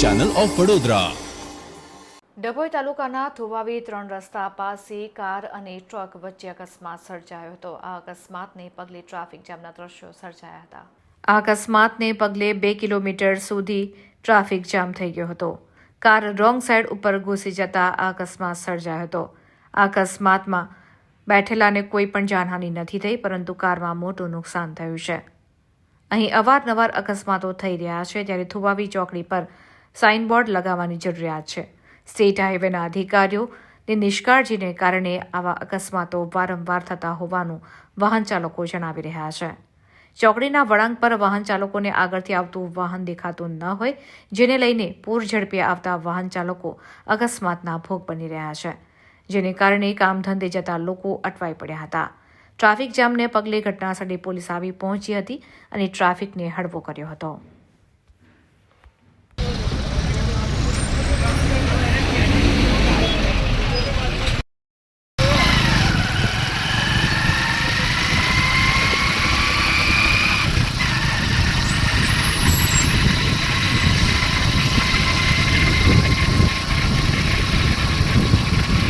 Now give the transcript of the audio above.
Channel of Vadodara Dabhoi તાલુકાના થોવાવી ત્રણ રસ્તા પાસે કાર અને ટ્રક વચ્ચે અકસ્માત સર્જાયો હતો. આ અકસ્માતને પગલે ટ્રાફિક જામના દ્રશ્યો સર્જાયા હતા. આ અકસ્માતને પગલે બે કિલોમીટર સુધી ટ્રાફિક જામ થઈ ગયો હતો. કાર રોંગ સાઈડ ઉપર ઘૂસી જતા આ અકસ્માત સર્જાયો હતો. આ અકસ્માતમાં બેઠેલાને કોઈ પણ જાનહાનિ નથી થઈ, પરંતુ કારમાં મોટું નુકસાન થયું છે. અહીં અવારનવાર અકસ્માતો થઈ રહ્યા છે ત્યારે થુવાવી ચોકડી પર સાઇનબોર્ડ લગાવવાની જરૂરિયાત છે. સ્ટેટ હાઈવેના અધિકારીઓની નિષ્કાળજીને કારણે આવા અકસ્માતો વારંવાર થતા હોવાનું વાહન ચાલકો જણાવી રહ્યા છે. ચોકડીના વળાંક પર વાહન ચાલકોને આગળથી આવતું વાહન દેખાતું ન હોય, જેને લઈને પૂર ઝડપે આવતા વાહન ચાલકો અકસ્માતના ભોગ બની રહ્યા છે, જેને કારણે કામ ધંધે જતા લોકો અટવાઈ પડ્યા હતા. ટ્રાફિક જામને પગલે ઘટનાસ્થળે પોલીસ આવી પહોંચી હતી અને ટ્રાફિકને હળવો કર્યો હતો.